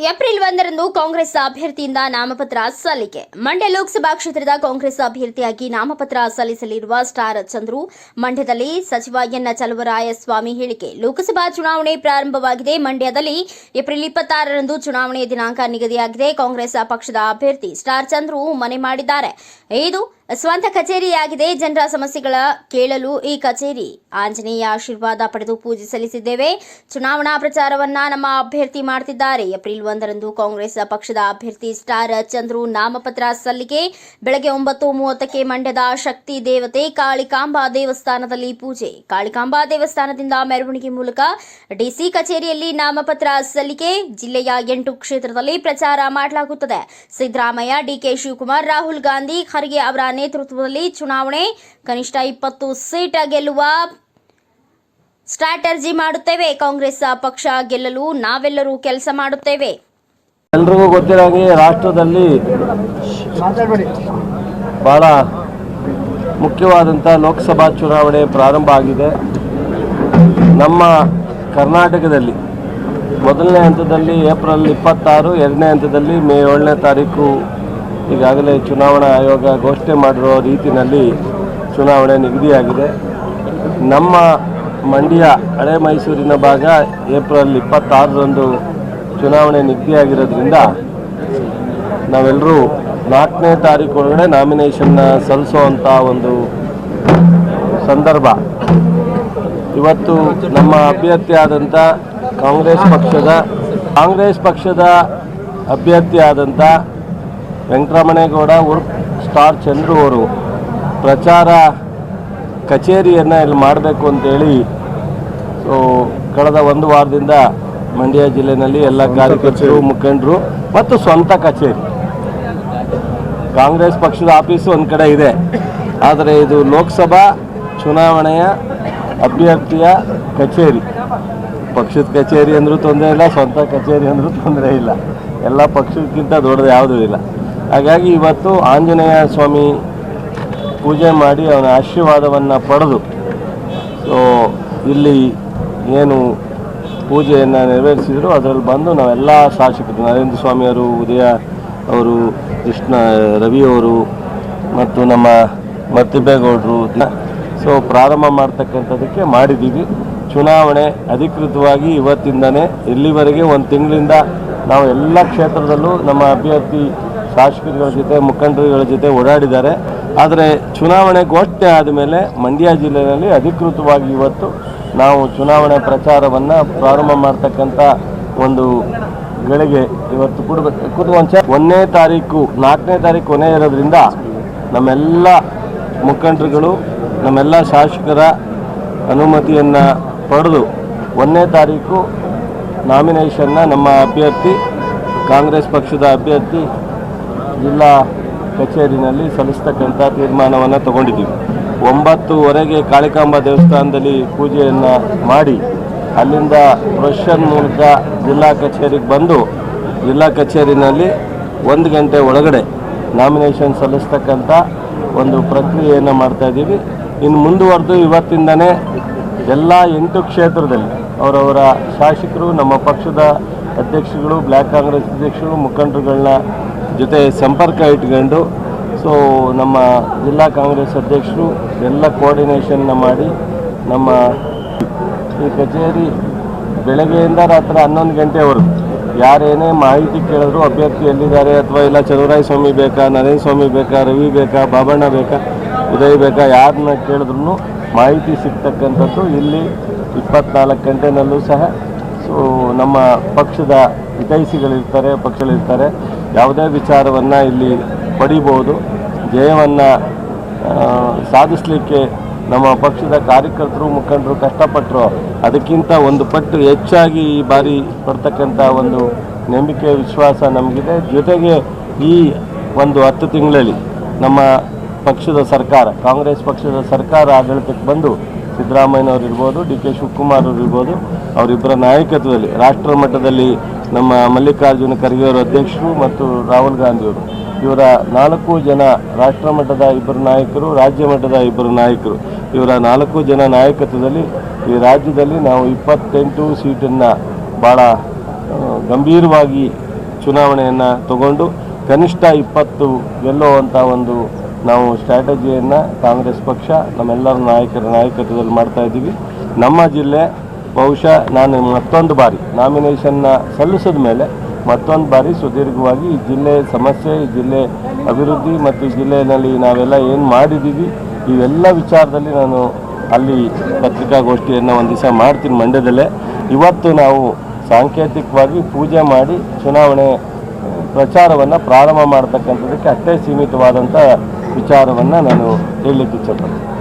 April ಒಂದರಂದು ಕಾಂಗ್ರೆಸ್ ಅಭ್ಯರ್ಥಿಯಿಂದ ನಾಮಪತ್ರ ಸಲ್ಲಿಕೆ. ಮಂಡ್ಯ ಲೋಕಸಭಾ ಕ್ಷೇತ್ರದ ಕಾಂಗ್ರೆಸ್ ಅಭ್ಯರ್ಥಿಯಾಗಿ ನಾಮಪತ್ರ ಸಲ್ಲಿಸಲಿರುವ ಸ್ಟಾರ್ ಚಂದ್ರು. ಮಂಡ್ಯದಲ್ಲಿ ಸಚಿವ ಎನ್ ಚಲುವರಾಯಸ್ವಾಮಿ ಹೇಳಿಕೆ. ಲೋಕಸಭಾ ಚುನಾವಣೆ ಪ್ರಾರಂಭವಾಗಿದೆ. ಮಂಡ್ಯದಲ್ಲಿ ಏಪ್ರಿಲ್ ಇಪ್ಪತ್ತಾರರಂದು ಚುನಾವಣೆ ದಿನಾಂಕ ನಿಗದಿಯಾಗಿದೆ. ಕಾಂಗ್ರೆಸ್ ಪಕ್ಷದ ಅಭ್ಯರ್ಥಿ ಸ್ಟಾರ್ ಚಂದ್ರು ಮನೆ ಮಾಡಿದ್ದಾರೆ. ಇದು ಸ್ವಂತ ಕಚೇರಿಯಾಗಿದೆ. ಜನರ ಸಮಸ್ಯೆಗಳ ಕೇಳಲು ಈ ಕಚೇರಿ. ಆಂಜನೇಯ ಆಶೀರ್ವಾದ ಪಡೆದು ಪೂಜೆ ಸಲ್ಲಿಸಿದ್ದೇವೆ. ಚುನಾವಣಾ ಪ್ರಚಾರವನ್ನ ನಮ್ಮ ಅಭ್ಯರ್ಥಿ ಮಾಡುತ್ತಿದ್ದಾರೆ ಏಪ್ರಿಲ್ ಒಂದರಂದು ಕಾಂಗ್ರೆಸ್ ಪಕ್ಷದ ಅಭ್ಯರ್ಥಿ ಸ್ಟಾರ್ ಚಂದ್ರು ನಾಮಪತ್ರ ಸಲ್ಲಿಕೆ. ಬೆಳಗ್ಗೆ ಒಂಬತ್ತು ಮೂವತ್ತಕ್ಕೆ ಮಂಡ್ಯದ ಶಕ್ತಿ ದೇವತೆ ಕಾಳಿಕಾಂಬಾ ದೇವಸ್ಥಾನದಲ್ಲಿ ಪೂಜೆ. ಕಾಳಿಕಾಂಬಾ ದೇವಸ್ಥಾನದಿಂದ ಮೆರವಣಿಗೆ ಮೂಲಕ ಡಿಸಿ ಕಚೇರಿಯಲ್ಲಿ ನಾಮಪತ್ರ ಸಲ್ಲಿಕೆ. ಜಿಲ್ಲೆಯ ಎಂಟು ಕ್ಷೇತ್ರದಲ್ಲಿ ಪ್ರಚಾರ ಮಾಡಲಾಗುತ್ತದೆ. ಸಿದ್ದರಾಮಯ್ಯ ಡಿಕೆ ಶಿವಕುಮಾರ್, ರಾಹುಲ್ ಗಾಂಧಿ, ಖರ್ಗೆ ಅವರ ನೇತೃತ್ವದಲ್ಲಿ ಚುನಾವಣೆ ಕನಿಷ್ಠ ಇಪ್ಪತ್ತು ಸೀಟ್ ಗೆಲ್ಲುವ ಸ್ಟ್ರಾಟರ್ಜಿ ಮಾಡುತ್ತೇವೆ. ಕಾಂಗ್ರೆಸ್ ಪಕ್ಷ ಗೆಲ್ಲಲು ನಾವೆಲ್ಲರೂ ಕೆಲಸ ಮಾಡುತ್ತೇವೆ. ಎಲ್ರಿಗೂ ಗೊತ್ತಿರೋಂಗೆ ರಾಷ್ಟ್ರದಲ್ಲಿ ಬಹಳ ಮುಖ್ಯವಾದಂಥ ಲೋಕಸಭಾ ಚುನಾವಣೆ ಪ್ರಾರಂಭ ಆಗಿದೆ. ನಮ್ಮ ಕರ್ನಾಟಕದಲ್ಲಿ ಮೊದಲನೇ ಹಂತದಲ್ಲಿ ಏಪ್ರಿಲ್ ಇಪ್ಪತ್ತಾರು, ಎರಡನೇ ಹಂತದಲ್ಲಿ ಮೇ ಏಳನೇ ತಾರೀಕು ಈಗಾಗಲೇ ಚುನಾವಣಾ ಆಯೋಗ ಘೋಷಣೆ ಮಾಡಿರೋ ರೀತಿಯಲ್ಲಿ ಚುನಾವಣೆ ನಿಗದಿಯಾಗಿದೆ. ನಮ್ಮ ಮಂಡ್ಯ ಹಳೆ ಮೈಸೂರಿನ ಭಾಗ ಏಪ್ರಿಲ್ ಇಪ್ಪತ್ತಾರರಂದು ಚುನಾವಣೆ ನಿಗದಿಯಾಗಿರೋದ್ರಿಂದ ನಾವೆಲ್ಲರೂ ನಾಲ್ಕನೇ ತಾರೀಕು ಒಳಗಡೆ ನಾಮಿನೇಷನ್ನ ಸಲ್ಲಿಸುವಂಥ ಒಂದು ಸಂದರ್ಭ. ಇವತ್ತು ನಮ್ಮ ಅಭ್ಯರ್ಥಿಯಾದಂಥ ಕಾಂಗ್ರೆಸ್ ಪಕ್ಷದ ಕಾಂಗ್ರೆಸ್ ಪಕ್ಷದ ಅಭ್ಯರ್ಥಿ ಆದಂಥ ವೆಂಕಟರಮಣೇಗೌಡ ಉರ್ಫ್ ಸ್ಟಾರ್ ಚಂದ್ರು ಅವರು ಪ್ರಚಾರ ಕಚೇರಿಯನ್ನು ಇಲ್ಲಿ ಮಾಡಬೇಕು ಅಂತೇಳಿ ಸೊ ಕಳೆದ ಒಂದು ವಾರದಿಂದ ಮಂಡ್ಯ ಜಿಲ್ಲೆಯಲ್ಲಿ ಎಲ್ಲ ಕಾರ್ಯಕರ್ತರು ಮುಖಂಡರು ಮತ್ತು ಸ್ವಂತ ಕಚೇರಿ. ಕಾಂಗ್ರೆಸ್ ಪಕ್ಷದ ಆಫೀಸು ಒಂದು ಕಡೆ ಇದೆ. ಆದರೆ ಇದು ಲೋಕಸಭಾ ಚುನಾವಣೆಯ ಅಭ್ಯರ್ಥಿಯ ಕಚೇರಿ. ಪಕ್ಷದ ಕಚೇರಿ ಅಂದರೂ ತೊಂದರೆ ಇಲ್ಲ ಸ್ವಂತ ಕಚೇರಿ ಅಂದರೂ ತೊಂದರೆ ಇಲ್ಲ. ಎಲ್ಲ ಪಕ್ಷಕ್ಕಿಂತ ದೊಡ್ಡದು ಯಾವುದೂ ಇಲ್ಲ. ಹಾಗಾಗಿ ಇವತ್ತು ಆಂಜನೇಯ ಸ್ವಾಮಿ ಪೂಜೆ ಮಾಡಿ ಅವನ ಆಶೀರ್ವಾದವನ್ನು ಪಡೆದು, ಸೊ, ಇಲ್ಲಿ ಏನು ಪೂಜೆಯನ್ನು ನೆರವೇರಿಸಿದ್ರು, ಅದರಲ್ಲಿ ಬಂದು ನಾವೆಲ್ಲ ಶಾಸಕರು ನರೇಂದ್ರ ಸ್ವಾಮಿಯವರು ಉದಯ ಅವರು, ಕೃಷ್ಣ ರವಿಯವರು ಮತ್ತು ನಮ್ಮ ಮತ್ತಿಬೇಗೌಡರು ಸೊ, ಪ್ರಾರಂಭ ಮಾಡ್ತಕ್ಕಂಥದ್ದಕ್ಕೆ ಮಾಡಿದ್ದೀವಿ. ಚುನಾವಣೆ ಅಧಿಕೃತವಾಗಿ ಇವತ್ತಿಂದನೇ ಇಲ್ಲಿವರೆಗೆ ಒಂದು ತಿಂಗಳಿಂದ ನಾವು ಎಲ್ಲ ಕ್ಷೇತ್ರದಲ್ಲೂ ನಮ್ಮ ಅಭ್ಯರ್ಥಿ ಶಾಸಕರುಗಳ ಜೊತೆ, ಮುಖಂಡರುಗಳ ಜೊತೆ ಓಡಾಡಿದ್ದಾರೆ. ಆದರೆ ಚುನಾವಣೆ ಘೋಷಣೆ ಆದಮೇಲೆ ಮಂಡ್ಯ ಜಿಲ್ಲೆಯಲ್ಲಿ ಅಧಿಕೃತವಾಗಿ ಇವತ್ತು ನಾವು ಚುನಾವಣೆ ಪ್ರಚಾರವನ್ನು ಪ್ರಾರಂಭ ಮಾಡ್ತಕ್ಕಂಥ ಒಂದು ಗಳಿಗೆ ಇವತ್ತು ಕೂಡ ಒಂದು ಒಂದನೇ ತಾರೀಕು, ನಾಲ್ಕನೇ ತಾರೀಕು ಕೊನೆ ಇರೋದ್ರಿಂದ ನಮ್ಮೆಲ್ಲ ಮುಖಂಡರುಗಳು, ನಮ್ಮೆಲ್ಲ ಶಾಸಕರ ಅನುಮತಿಯನ್ನು ಪಡೆದು ಒಂದನೇ ತಾರೀಕು ನಾಮಿನೇಷನ್ನ ನಮ್ಮ ಅಭ್ಯರ್ಥಿ, ಕಾಂಗ್ರೆಸ್ ಪಕ್ಷದ ಅಭ್ಯರ್ಥಿ ಜಿಲ್ಲಾ ಕಚೇರಿನಲ್ಲಿ ಸಲ್ಲಿಸ್ತಕ್ಕಂಥ ತೀರ್ಮಾನವನ್ನು ತಗೊಂಡಿದ್ದೀವಿ. ಒಂಬತ್ತುವರೆಗೆ ಕಾಳಿಕಾಂಬ ದೇವಸ್ಥಾನದಲ್ಲಿ ಪೂಜೆಯನ್ನು ಮಾಡಿ, ಅಲ್ಲಿಂದ ಪ್ರೊಷನ್ ಮೂಲಕ ಜಿಲ್ಲಾ ಕಚೇರಿಗೆ ಬಂದು, ಜಿಲ್ಲಾ ಕಚೇರಿನಲ್ಲಿ ಒಂದು ಗಂಟೆ ಒಳಗಡೆ ನಾಮಿನೇಷನ್ ಸಲ್ಲಿಸ್ತಕ್ಕಂಥ ಒಂದು ಪ್ರಕ್ರಿಯೆಯನ್ನು ಮಾಡ್ತಾಯಿದ್ದೀವಿ ಇನ್ನು ಮುಂದುವರೆದು ಇವತ್ತಿಂದನೇ ಎಲ್ಲ ಎಂಟು ಕ್ಷೇತ್ರದಲ್ಲಿ ಅವರವರ ಶಾಸಕರು, ನಮ್ಮ ಪಕ್ಷದ ಅಧ್ಯಕ್ಷಗಳು ಬ್ಲ್ಯಾಕ್ ಕಾಂಗ್ರೆಸ್ ಅಧ್ಯಕ್ಷರು, ಮುಖಂಡರುಗಳನ್ನ ಜೊತೆ ಸಂಪರ್ಕ ಇಟ್ಕೊಂಡು ಸೊ ನಮ್ಮ ಜಿಲ್ಲಾ ಕಾಂಗ್ರೆಸ್ ಅಧ್ಯಕ್ಷರು ಎಲ್ಲ ಕೋಆರ್ಡಿನೇಷನ್ನ ಮಾಡಿ ನಮ್ಮ ಈ ಕಚೇರಿ ಬೆಳಗ್ಗೆಯಿಂದ ರಾತ್ರಿ ಹನ್ನೊಂದು ಗಂಟೆವರೆಗೂ. ಯಾರೇನೇ ಮಾಹಿತಿ ಕೇಳಿದ್ರು ಅಭ್ಯರ್ಥಿ ಎಲ್ಲಿದ್ದಾರೆ ಅಥವಾ ಇಲ್ಲ ಚಲುವರಾಯ ಸ್ವಾಮಿ ಬೇಕಾ ನರೇಂದ್ರ ಸ್ವಾಮಿ ಬೇಕಾ, ರವಿ ಬೇಕಾ, ಬಾಬಣ್ಣ ಬೇಕಾ, ಉದಯ್ ಬೇಕಾ ಯಾರನ್ನ ಕೇಳಿದ್ರು ಮಾಹಿತಿ ಸಿಗ್ತಕ್ಕಂಥದ್ದು ಇಲ್ಲಿ ಇಪ್ಪತ್ನಾಲ್ಕು ಗಂಟೆನಲ್ಲೂ ಸಹ. ಸೊ ನಮ್ಮ ಪಕ್ಷದ ಹಿತೈಷಿಗಳಿರ್ತಾರೆ, ಪಕ್ಷಗಳಿರ್ತಾರೆ. ಯಾವುದೇ ವಿಚಾರವನ್ನು ಇಲ್ಲಿ ಪಡಿಬೋದು ಜಯವನ್ನು ಸಾಧಿಸಲಿಕ್ಕೆ ನಮ್ಮ ಪಕ್ಷದ ಕಾರ್ಯಕರ್ತರು, ಮುಖಂಡರು ಕಷ್ಟಪಟ್ಟರು ಅದಕ್ಕಿಂತ ಒಂದು ಪಟ್ಟು ಹೆಚ್ಚಾಗಿ ಈ ಬಾರಿ ಪಡ್ತಕ್ಕಂಥ ಒಂದು ನಂಬಿಕೆ, ವಿಶ್ವಾಸ ನಮಗಿದೆ. ಜೊತೆಗೆ ಈ ಒಂದು ಹತ್ತು ತಿಂಗಳಲ್ಲಿ ನಮ್ಮ ಪಕ್ಷದ ಸರ್ಕಾರ, ಕಾಂಗ್ರೆಸ್ ಪಕ್ಷದ ಸರ್ಕಾರ ಆಡಳಿತಕ್ಕೆ ಬಂದು ಸಿದ್ದರಾಮಯ್ಯನವರು ಇರ್ಬೋದು, ಡಿ ಕೆ ಶಿವಕುಮಾರ್ ಅವರು ಇರ್ಬೋದು, ಅವರಿಬ್ಬರ ನಾಯಕತ್ವದಲ್ಲಿ, ರಾಷ್ಟ್ರ ಮಟ್ಟದಲ್ಲಿ ನಮ್ಮ ಮಲ್ಲಿಕಾರ್ಜುನ ಖರ್ಗೆ ಅವರ ಅಧ್ಯಕ್ಷರು ಮತ್ತು ರಾಹುಲ್ ಗಾಂಧಿಯವರು. ಇವರ ನಾಲ್ಕು ಜನ ರಾಷ್ಟ್ರ ಮಟ್ಟದ ಇಬ್ಬರು ನಾಯಕರು, ರಾಜ್ಯ ಮಟ್ಟದ ಇಬ್ಬರು ನಾಯಕರು. ಇವರ ನಾಲ್ಕು ಜನ ನಾಯಕತ್ವದಲ್ಲಿ ಈ ರಾಜ್ಯದಲ್ಲಿ ನಾವು ಇಪ್ಪತ್ತೆಂಟು ಸೀಟನ್ನು ಭಾಳ ಗಂಭೀರವಾಗಿ ಚುನಾವಣೆಯನ್ನು ತಗೊಂಡು ಕನಿಷ್ಠ ಇಪ್ಪತ್ತು ಗೆಲ್ಲುವಂಥ ಒಂದು ನಾವು ಸ್ಟ್ರಾಟಜಿಯನ್ನು ಕಾಂಗ್ರೆಸ್ ಪಕ್ಷ, ನಮ್ಮೆಲ್ಲರ ನಾಯಕರ ನಾಯಕತ್ವದಲ್ಲಿ ಮಾಡ್ತಾ ಇದ್ದೀವಿ. ನಮ್ಮ ಜಿಲ್ಲೆ ಬಹುಶಃ ನಾನು ಮತ್ತೊಂದು ಬಾರಿ ನಾಮಿನೇಷನ್ನ ಸಲ್ಲಿಸಿದ ಮೇಲೆ ಮತ್ತೊಂದು ಬಾರಿ ಸುದೀರ್ಘವಾಗಿ ಈ ಜಿಲ್ಲೆ ಸಮಸ್ಯೆ, ಈ ಜಿಲ್ಲೆ ಅಭಿವೃದ್ಧಿ ಮತ್ತು ಈ ಜಿಲ್ಲೆಯಲ್ಲಿ ನಾವೆಲ್ಲ ಏನು ಮಾಡಿದ್ದೀವಿ, ಇವೆಲ್ಲ ವಿಚಾರದಲ್ಲಿ ನಾನು ಅಲ್ಲಿ ಪತ್ರಿಕಾಗೋಷ್ಠಿಯನ್ನು ಒಂದು ದಿವಸ ಮಾಡ್ತೀನಿ ಮಂಡ್ಯದಲ್ಲೇ. ಇವತ್ತು ನಾವು ಸಾಂಕೇತಿಕವಾಗಿ ಪೂಜೆ ಮಾಡಿ ಚುನಾವಣೆ, ಪ್ರಚಾರವನ್ನು ಪ್ರಾರಂಭ ಮಾಡ್ತಕ್ಕಂಥದ್ದಕ್ಕೆ ಅಷ್ಟೇ ಸೀಮಿತವಾದಂಥ ವಿಚಾರವನ್ನು ನಾನು ಹೇಳಲಿಕ್ಕೆ ಇಚ್ಛೆಪಡ್ತೀನಿ